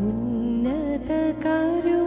ഉന്നത കരു